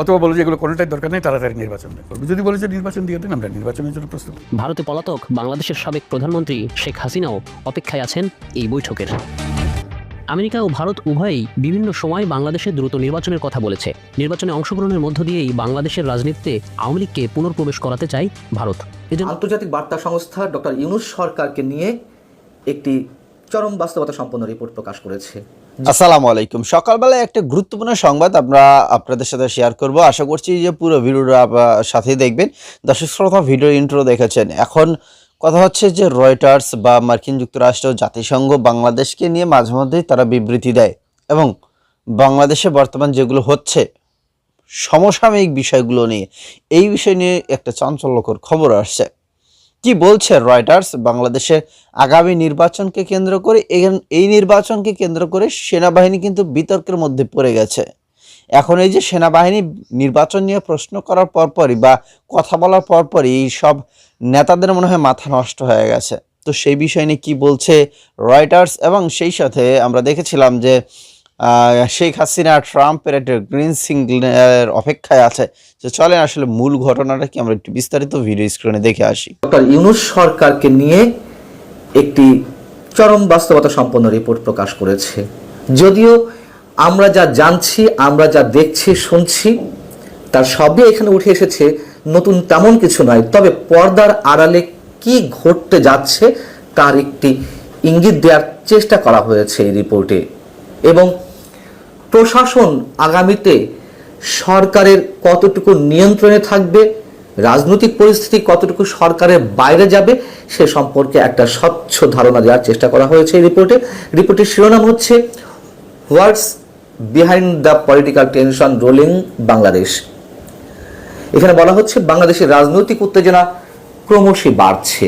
অথবা বলে যে এগুলো কোনোটাই দরকার নেই তাড়াতাড়ি নির্বাচন করবে। যদি বলে যে নির্বাচন দিয়ে দিন আমরা নির্বাচনের জন্য প্রস্তুত। ভারতে পলাতক বাংলাদেশের সাবেক প্রধানমন্ত্রী শেখ হাসিনাও অপেক্ষায় আছেন এই বৈঠকের। আমেরিকা ও ভারত উভয়ই বিভিন্ন সময় বাংলাদেশের দ্রুত নির্বাচনের কথা বলেছে। নির্বাচনে অংশগ্রহণের মধ্য দিয়েই বাংলাদেশের রাজনীতিতে আওয়ামী লীগকে পুনর্প্রবেশ করাতে চায় ভারত। এজন্য আন্তর্জাতিক বার্তা সংস্থা ডক্টর ইউনুস সরকারকে নিয়ে একটি চরম বাস্তবতা সম্পন্ন রিপোর্ট প্রকাশ করেছে। আসসালামু আলাইকুম। সকালবেলায় একটা গুরুত্বপূর্ণ সংবাদ আমরা আপনাদের সাথে শেয়ার করব। আশা করছি যে পুরো ভিডিওটা আপনারা সাথেই দেখবেন। দর্শক শ্রোতা ভিডিও ইন্ট্রো দেখেছেন। এখন কথা হচ্ছে যে রয়টার্স বা মার্কিন যুক্তরাষ্ট্র জাতিসংঘ বাংলাদেশকে নিয়ে মাঝে মধ্যেই তারা বিবৃতি দেয় এবং বাংলাদেশে বর্তমান যেগুলো হচ্ছে সমসাময়িক বিষয়গুলো নিয়ে, এই বিষয় নিয়ে একটা চাঞ্চল্যকর খবর আসছে। কি বলছে রয়টার্স বাংলাদেশের আগামী নির্বাচনকে কেন্দ্র করে এই নির্বাচনকে কেন্দ্র করে সেনাবাহিনী কিন্তু বিতর্কের মধ্যে পড়ে গেছে। এখন এই যে সেনাবাহিনী নির্বাচন নিয়ে প্রশ্ন করার পরপরই বা কথা বলার পরপরই এই সব নেতাদের মনে হয় মাথা নষ্ট হয়ে গেছে। তো সেই বিষয় নিয়ে কি বলছে রয়টার্স এবং সেই সাথে আমরা দেখেছিলাম যে শেখ হাসিনা, ট্রাম্পের একটা গ্রিন সিগন্যালের অপেক্ষায় আছে। যে চলেন আসলে মূল ঘটনাটা কি, আমরা একটু বিস্তারিত ভিডিও স্ক্রিনে দেখে আসি। ডক্টর ইউনুস সরকারকে নিয়ে একটি চরম বাস্তবতা সম্পন্ন রিপোর্ট প্রকাশ করেছে। যদিও আমরা যা জানছি, আমরা যা দেখছি, শুনছি, তার সবই এখানে উঠে এসেছে, নতুন তেমন কিছু নয়। তবে পর্দার আড়ালে কি ঘটতে যাচ্ছে, তার একটি ইঙ্গিত দেওয়ার চেষ্টা করা হয়েছে এই রিপোর্টে এবং প্রশাসন আগামীতে সরকারের কতটুকু নিয়ন্ত্রণে থাকবে, রাজনৈতিক পরিস্থিতি কতটুকু সরকারের বাইরে যাবে, সে সম্পর্কে একটা স্বচ্ছ ধারণা দেওয়ার চেষ্টা করা হয়েছে এই রিপোর্টে। রিপোর্টের শিরোনাম হচ্ছে what's behind the political tension rolling Bangladesh এখানে বলা হচ্ছে, বাংলাদেশের রাজনৈতিক উত্তেজনা ক্রমশই বাড়ছে।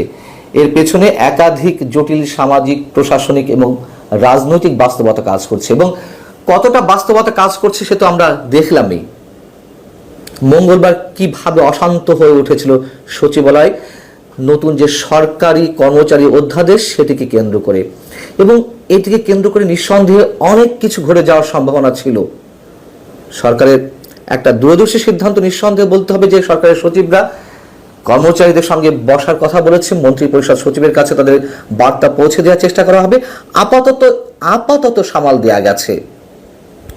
এর পেছনে একাধিক জটিল সামাজিক, প্রশাসনিক এবং রাজনৈতিক বাস্তবতা কাজ করছে এবং কতটা বাস্তবতা কাজ করছে সে তো আমরা দেখলামই। মঙ্গলবার কীভাবে অশান্ত হয়ে উঠেছিল সচিবালয়, নতুন যে সরকারি কর্মচারী অধ্যাদেশ সেটিকে কেন্দ্র করে। এবং এটিকে কেন্দ্র করে নিঃসন্দেহে অনেক কিছু ঘটে যাওয়ার সম্ভাবনা ছিল। সরকারের একটা দূরদর্শী সিদ্ধান্ত নিঃসন্দেহে বলতে হবে যে সরকারের সচিবরা কর্মচারীদের সঙ্গে বসার কথা বলেছে মন্ত্রী পরিষদ সচিবের কাছে তাদের বার্তা পৌঁছে দেওয়ার চেষ্টা করা হবে। আপাতত আপাতত সামাল দেওয়া গেছে।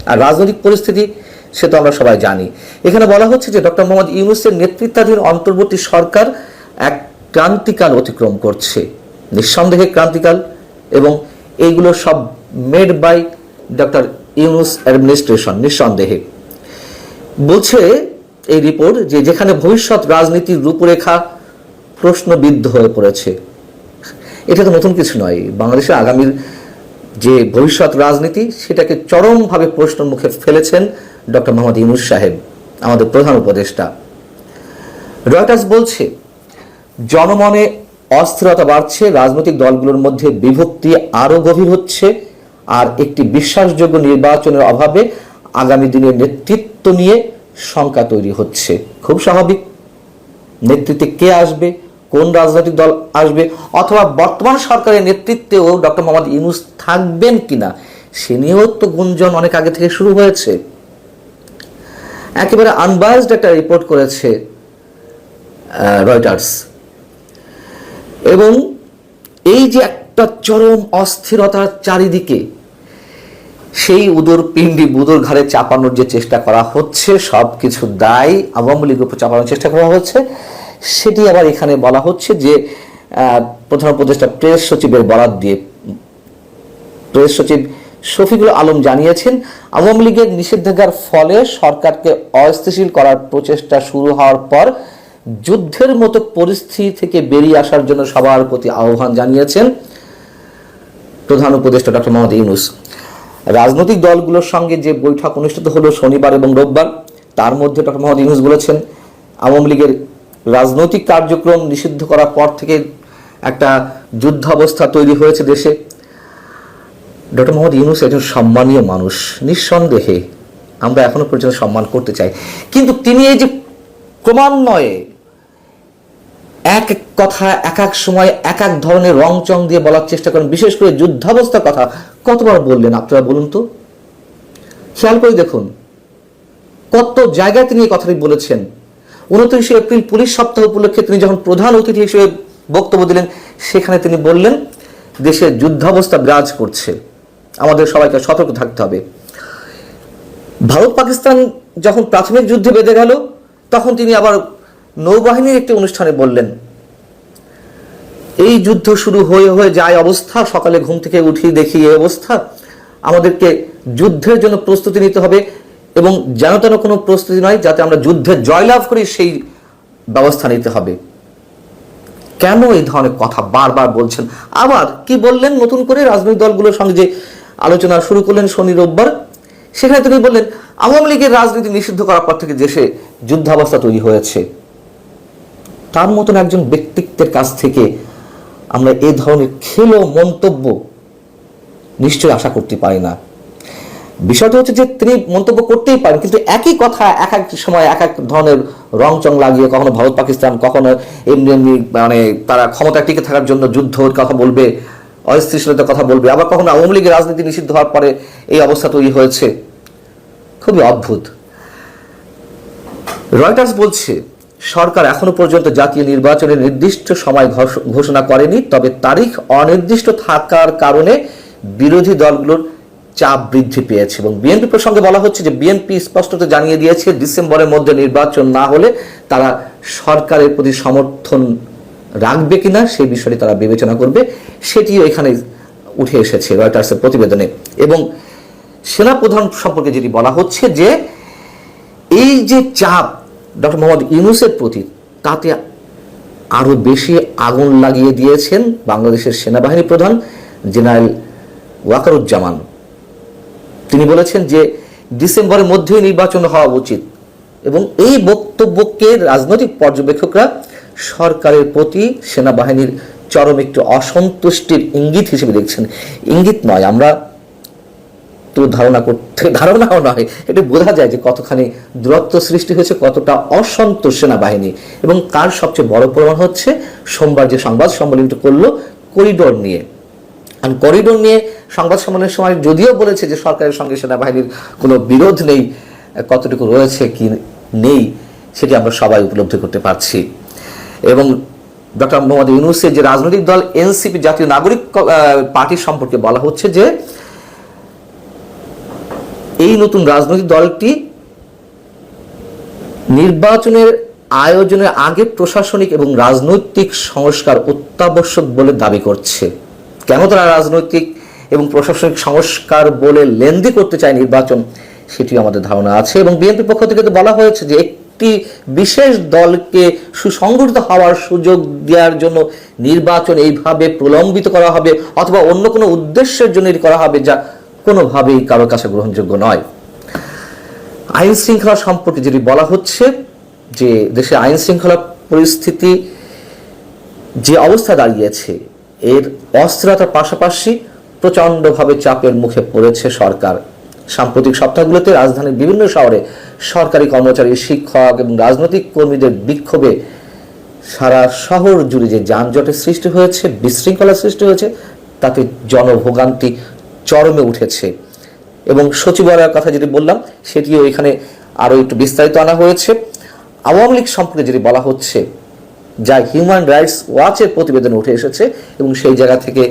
আর রাজনৈতিক পরিস্থিতি, সে তো আমরা সবাই জানি। এখানে বলা হচ্ছে যে ডক্টর মোহাম্মদ ইউনুসের নেতৃত্বাধীন অন্তর্বর্তী সরকার এক ক্রান্তিকাল অতিক্রম করছে। নিঃসন্দেহে ক্রান্তিকাল এবং এইগুলো সব made by doctor Yunus administration, নিঃসন্দেহে। বলছে এই রিপোর্ট যে যেখানে ভবিষ্যৎ রাজনীতির রূপরেখা প্রশ্নবিদ্ধ হয়ে পড়েছে। এটা তো নতুন কিছু নয়। বাংলাদেশের আগামীর যে ভবিষ্যৎ রাজনীতি সেটাকে চরমভাবে প্রশ্নের মুখে ফেলেছেন ডক্টর মোহাম্মদ ইউনুস সাহেব, আমাদের প্রধান উপদেষ্টা। রয়টার্স বলছে, জনমনে অস্থিরতা বাড়ছে, রাজনৈতিক দলগুলোর মধ্যে বিভক্তি আরও গভীর হচ্ছে, আর একটি বিশ্বাসযোগ্য নির্বাচনের অভাবে আগামী দিনের নেতৃত্ব নিয়ে শঙ্কা তৈরি হচ্ছে। খুব স্বাভাবিক। নেতৃত্বে কে আসবে? কোন রাজনৈতিক দল আসবে অথবা বর্তমান সরকারের নেতৃত্বেও ডক্টর মোহাম্মদ ইউনুস থাকবেন কিনা? সে নিয়েও তো গুঞ্জন অনেক আগে থেকে শুরু হয়েছে। একেবারে আনবায়াসড একটা রিপোর্ট করেছে রয়টার্স এবং এই যে একটা চরম অস্থিরতার চারিদিকে, সেই উদর পিণ্ডি বুদর ঘাড়ে চাপানোর যে চেষ্টা করা হচ্ছে সব কিছু দায় আওয়ামী লীগের উপর চাপানোর চেষ্টা করা হচ্ছে। সেটি আবার এখানে বলা হচ্ছে যে প্রধান উপদেষ্টা প্রেস সচিবের বরাত দিয়ে প্রেস সচিব শফিকুল আলম জানিয়েছেন, আওয়ামী লীগের নিষেধাজ্ঞার ফলে সরকারকে অস্থিতিশীল করার প্রচেষ্টা শুরু হওয়ার পর যুদ্ধের মতো পরিস্থিতি থেকে বেরিয়ে আসার জন্য সবার প্রতি আহ্বান জানিয়েছেন প্রধান উপদেষ্টা ডক্টর মোহাম্মদ ইউনুস। রাজনৈতিক দলগুলোর সঙ্গে যে বৈঠক অনুষ্ঠিত হলো শনিবার এবং রোববার, তার মধ্যে ডক্টর মোহাম্মদ ইউনুস বলেছেন, আওয়ামী লীগের রাজনৈতিক কার্যক্রম নিষিদ্ধ করার পর থেকে একটা যুদ্ধাবস্থা তৈরি হয়েছে দেশে। ডক্টর মোহাম্মদ ইউনুস একজন সম্মানীয় মানুষ। নিঃসন্দেহে আমরা এখনও পর্যন্ত সম্মান করতে চাই। কিন্তু তিনি এই যে ক্রমান্বয়ে এক এক কথা, এক এক সময়, এক এক ধরনের রং চং দিয়ে বলার চেষ্টা করেন, বিশেষ করে যুদ্ধাবস্থার কথা। কতবার বললেন আপনারা বলুন তো? খেয়াল করে দেখুন। কত জায়গায় তিনি এই কথাটি বলেছেন। উনত্রিশে এপ্রিল পুলিশ সপ্তাহ উপলক্ষে তিনি যখন প্রধান অতিথি হিসেবে বক্তব্য দিলেন, সেখানে তিনি বললেন, দেশে যুদ্ধাবস্থা বিরাজ করছে। আমাদের সবাইকে সতর্ক থাকতে হবে। ভারত পাকিস্তান যখন প্রাথমিক যুদ্ধে বেঁধে গেল, তখন তিনি আবার নৌবাহিনীর একটি অনুষ্ঠানে বললেন, এই যুদ্ধ শুরু হয়ে হয়ে যায় অবস্থা, সকালে ঘুম থেকে উঠি দেখি এই অবস্থা। আমাদেরকে যুদ্ধের জন্য প্রস্তুতি নিতে হবে। এবং যেন তেন কোনো প্রস্তুতি নয় যাতে আমরা যুদ্ধে জয়লাভ করি সেই ব্যবস্থা নিতে হবে। কেন এই ধরনের কথা বারবার বলছেন? আবার কি বললেন নতুন করে রাজনৈতিক দলগুলোর সঙ্গে যে আলোচনা শুরু করলেন শনি রোববার? সেখানে তিনি বললেন, আওয়ামী লীগের রাজনীতি নিষিদ্ধ করার পর থেকে দেশে যুদ্ধাবস্থা তৈরি হয়েছে। তার মতন একজন ব্যক্তিত্বের কাছ থেকে আমরা এ ধরনের খেলো মন্তব্য নিশ্চয়ই আশা করতে পারি না। বিষয়টা হচ্ছে যে তিনি মন্তব্য করতেই পারেন, কিন্তু একই কথা এক এক সময় এক এক ধরনের রং চং লাগিয়ে কখনো ভারত, পাকিস্তান, কখনো এমনি এমনি মানে তারা ক্ষমতা টিকে থাকার জন্য যুদ্ধের কথা বলবে, অস্থিতিশীলতার কথা বলবে, আবার কখনো আওয়ামী লীগের রাজনীতি নিষিদ্ধ হওয়ার পরে এই অবস্থা তৈরি হয়েছে। খুবই অদ্ভুত। রয়টার্স বলছে, সরকার এখনও পর্যন্ত জাতীয় নির্বাচনের নির্দিষ্ট সময় ঘোষ- ঘোষণা করেনি, তবে তারিখ অনির্দিষ্ট থাকার কারণে বিরোধী দলগুলোর চাপ বৃদ্ধি পেয়েছে এবং বিএনপি প্রসঙ্গে বলা হচ্ছে যে বিএনপি স্পষ্টত জানিয়ে দিয়েছে ডিসেম্বরের মধ্যে নির্বাচন না হলে তারা সরকারের প্রতি সমর্থন রাখবে কিনা সেই বিষয়টি তারা বিবেচনা করবে, সেটিও এখানে উঠে এসেছে রয়টার্সের প্রতিবেদনে। এবং সেনাপ্রধান সম্পর্কে যেটি বলা হচ্ছে যে এই যে চাপ ডক্টর মোহাম্মদ ইউনুসের প্রতি, তাতে আরও বেশি আগুন লাগিয়ে দিয়েছেন বাংলাদেশের সেনাবাহিনী প্রধান জেনারেল ওয়াকারুজ্জামান। তিনি বলেছেন যে ডিসেম্বরের মধ্যেই নির্বাচন হওয়া উচিত এবং এই বক্তব্যকে রাজনৈতিক পর্যবেক্ষকরা সরকারের প্রতি সেনাবাহিনীর চরম একটু অসন্তুষ্টির ইঙ্গিত হিসেবে দেখছেন। ইঙ্গিত নয়, আমরা তো ধারণা করতে, ধারণাও নয় এটা বোঝা যায় যে কতখানি দূরত্ব সৃষ্টি হয়েছে, কতটা অসন্তোষ সেনাবাহিনী এবং তার সবচেয়ে বড় প্রমাণ হচ্ছে সোমবার যে সংবাদ সম্মেলন করল করিডোর নিয়ে। আর করিডোর নিয়ে সংবাদ সম্মেলনের সময় যদিও বলেছে যে সরকারের সঙ্গে সেনাবাহিনীর কোনো বিরোধ নেই, কতটুকু রয়েছে কি নেই সেটি আমরা সবাই উপলব্ধি করতে পারছি। এবং ডক্টর মোহাম্মদ ইউনুসের যে রাজনৈতিক দল এনসিপি জাতীয় নাগরিক পার্টি সম্পর্কে বলা হচ্ছে যে এই নতুন রাজনৈতিক দলটি নির্বাচনের আয়োজনের আগে প্রশাসনিক এবং রাজনৈতিক সংস্কার অত্যাবশ্যক বলে দাবি করছে। কেন তারা রাজনৈতিক এবং প্রশাসনিক সংস্কার বলে লেন্দি করতে চায় নির্বাচন, সেটিও আমাদের ধারণা আছে। এবং বিএনপি পক্ষ থেকে তো বলা হয়েছে যে একটি বিশেষ দলকে সুসংগঠিত হওয়ার সুযোগ দেওয়ার জন্য নির্বাচন এইভাবে প্রলম্বিত করা হবে অথবা অন্য কোনো উদ্দেশ্যের জন্য করা হবে যা কোনোভাবেই কারও কাছে গ্রহণযোগ্য নয়। আইন শৃঙ্খলা সম্পর্কে যেটি বলা হচ্ছে যে দেশে আইন শৃঙ্খলা পরিস্থিতি যে অবস্থা দাঁড়িয়েছে, এর অস্থিরতার পাশাপাশি প্রচণ্ডভাবে চাপের মুখে পড়েছে সরকার। সাম্প্রতিক সপ্তাহগুলোতে রাজধানীর বিভিন্ন শহরে সরকারি কর্মচারী, শিক্ষক এবং রাজনৈতিক কর্মীদের বিক্ষোভে সারা শহর জুড়ে যে যানজটের সৃষ্টি হয়েছে বিশৃঙ্খলার সৃষ্টি হয়েছে, তাতে জনভোগান্তি চরমে উঠেছে। এবং সচিবালয়ের কথা যেটি বললাম, সেটিও এখানে আরও একটু বিস্তারিত আনা হয়েছে। আওয়ামী লীগ সম্পর্কে যেটি বলা হচ্ছে, যা হিউম্যান রাইটস ওয়াচের প্রতিবেদন উঠে এসেছে এবং সেই জায়গা থেকে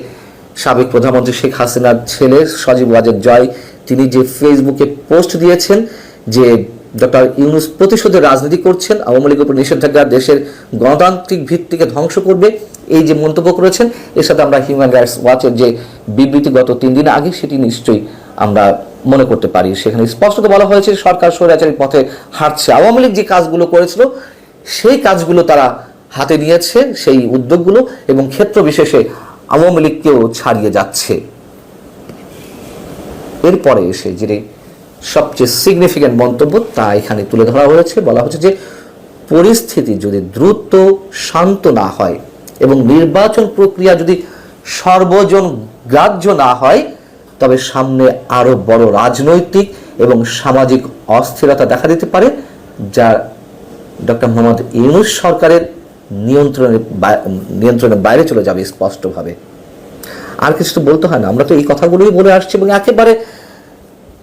সাবেক প্রধানমন্ত্রী শেখ হাসিনার ছেলে সজীব ওয়াজেদ জয়, তিনি যে ফেসবুকে পোস্ট দিয়েছেন যে ডক্টর ইউনুস প্রতিশোধের রাজনীতি করছেন, আওয়ামী লীগের উপর নিষেধাজ্ঞা দেশের গণতান্ত্রিক ভিত্তিকে ধ্বংস করবে, এই যে মন্তব্য করেছেন, এর সাথে আমরা হিউম্যান রাইটস ওয়াচের যে বিবৃতি গত তিন দিন আগে, সেটি নিশ্চয়ই আমরা মনে করতে পারি। সেখানে স্পষ্টত বলা হয়েছে, সরকার স্বৈরাচারী পথে হাঁটছে। আওয়ামী লীগ যে কাজগুলো করেছিল, সেই কাজগুলো তারা হাতে নিয়েছে, সেই উদ্যোগগুলো এবং ক্ষেত্র বিশেষে আওয়ামী লীগকেও ছাড়িয়ে যাচ্ছে। এরপরে এসে যে সবচেয়ে সিগনিফিক্যান্ট মন্তব্য তা এখানে তুলে ধরা হয়েছে। বলা হচ্ছে যে, পরিস্থিতি যদি দ্রুত শান্ত না হয় এবং নির্বাচন প্রক্রিয়া যদি সর্বজন গ্রাহ্য না হয়, তবে সামনে আরও বড় রাজনৈতিক এবং সামাজিক অস্থিরতা দেখা দিতে পারে, যা ডক্টর মোহাম্মদ ইউনুস সরকারের নিয়ন্ত্রণের নিয়ন্ত্রণের বাইরে চলে যাবে স্পষ্টভাবে। আর কিছু তো বলতে হয় না। আমরা তো এই কথাগুলোই বলে আসছি এবং একেবারে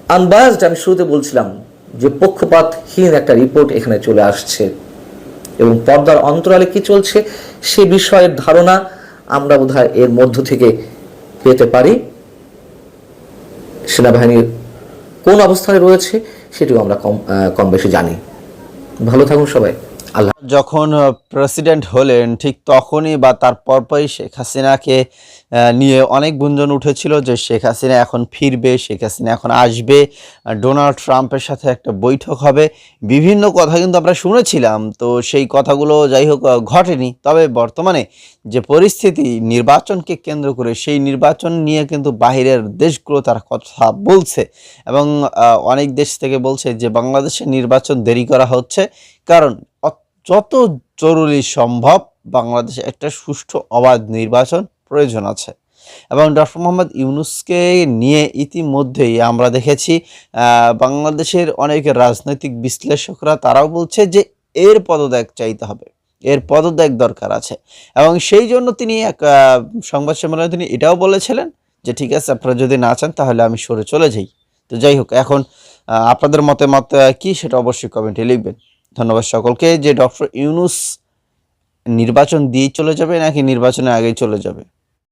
আনবায়াসড আমি শুরুতে বলছিলাম যে পক্ষপাতহীন একটা রিপোর্ট এখানে চলে আসছে। এবং পর্দার অন্তরালে কি চলছে সে বিষয়ের ধারণা আমরা বোধহয় এর মধ্য থেকে পেতে পারি। সেনাবাহিনীর কোন অবস্থানে রয়েছে সেটিও আমরা কম কম বেশি জানি। ভালো থাকুন সবাই। আল্লাহ। যখন প্রেসিডেন্ট হলেন, ঠিক তখনই বা তার পরপরই শেখ হাসিনাকে নিয়ে অনেক গুঞ্জন উঠেছিল যে শেখ হাসিনা এখন ফিরবে, শেখ হাসিনা এখন আসবে ডোনাল্ড ট্রাম্পের সাথে একটা বৈঠক হবে। বিভিন্ন কথা কিন্তু আমরা শুনেছিলাম, তো সেই কথাগুলো যাই হোক ঘটেনি। তবে বর্তমানে যে পরিস্থিতি, নির্বাচনকে কেন্দ্র করে সেই নির্বাচন নিয়ে কিন্তু বাহিরের দেশগুলো তারা কথা বলছে। এবং অনেক দেশ থেকে বলছে যে বাংলাদেশে নির্বাচন দেরি করা হচ্ছে। কারণ যত জরুরি সম্ভব বাংলাদেশে একটা সুষ্ঠু অবাধ নির্বাচন প্রয়োজন আছে। এবং ডক্টর মোহাম্মদ ইউনুসকে নিয়ে ইতিমধ্যেই আমরা দেখেছি বাংলাদেশের অনেক রাজনৈতিক বিশ্লেষকরা তারাও বলছে যে এর পদত্যাগ চাইতে হবে এর পদত্যাগ দরকার আছে। এবং সেই জন্য তিনি এক সংবাদ সম্মেলনে তিনি এটাও বলেছিলেন যে ঠিক আছে আপনারা যদি না চান তাহলে আমি সরে চলে যাই। তো যাই হোক এখন আপনাদের মতামত আহ, কি সেটা অবশ্যই কমেন্টে লিখবেন। ধন্যবাদ সকলকে। যে ডক্টর ইউনুস নির্বাচন দিয়েই চলে যাবে নাকি নির্বাচনের আগেই চলে যাবে?